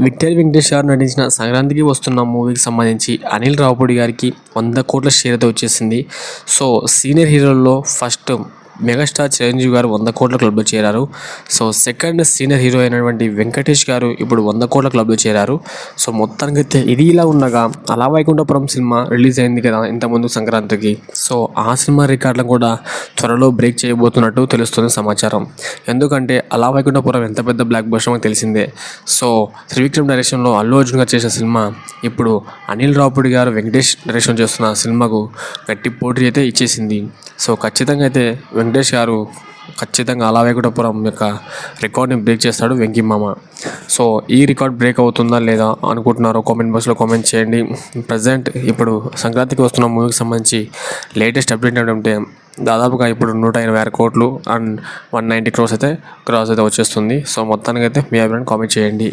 Victor Venkatesh గారు నటించిన సంక్రాంతికి వస్తున్న మూవీకి సంబంధించి అనిల్ రావుపూడి గారికి వంద కోట్ల షేర్ అయితే వచ్చేసింది. సో సీనియర్ హీరోల్లో ఫస్ట్ మెగాస్టార్ చిరంజీవి గారు వంద కోట్ల క్లబ్లో చేరారు. సో సెకండ్ సీనియర్ హీరో అయినటువంటి వెంకటేష్ గారు ఇప్పుడు వంద కోట్ల క్లబ్లో చేరారు. సో మొత్తానికి అయితే ఇది ఇలా ఉండగా అలా వైకుంఠపురం సినిమా రిలీజ్ అయింది కదా ఇంతకుముందు సంక్రాంతికి. సో ఆ సినిమా రికార్డులను కూడా త్వరలో బ్రేక్ చేయబోతున్నట్టు తెలుస్తుంది సమాచారం. ఎందుకంటే అలా వైకుంఠపురం ఎంత పెద్ద బ్లాక్ బస్టర్ అని తెలిసిందే. సో త్రివిక్రమ్ డైరెక్షన్లో అల్లు అర్జున్ గారు చేసిన సినిమా ఇప్పుడు అనిల్ రాపుడి గారు వెంకటేష్ డైరెక్షన్ చేస్తున్న సినిమాకు గట్టి పోటీ అయితే ఇచ్చేసింది. సో ఖచ్చితంగా అయితే వెంకటేష్ గారు ఖచ్చితంగా అలా వైకుంఠపురం యొక్క రికార్డ్ని బ్రేక్ చేస్తాడు వెంకీ మామ. సో ఈ రికార్డ్ బ్రేక్ అవుతుందా లేదా అనుకుంటున్నారో కామెంట్ బాక్స్లో కామెంట్ చేయండి. ప్రజెంట్ ఇప్పుడు సంక్రాంతికి వస్తున్న మూవీకి సంబంధించి లేటెస్ట్ అప్డేట్ ఏంటంటే దాదాపుగా ఇప్పుడు నూట ఎనభై ఆరు కోట్లు అండ్ వన్ నైంటీ క్రోర్స్ అయితే క్రాస్ అయితే వచ్చేస్తుంది. సో మొత్తానికి అయితే మీ అభిప్రాయం కామెంట్ చేయండి.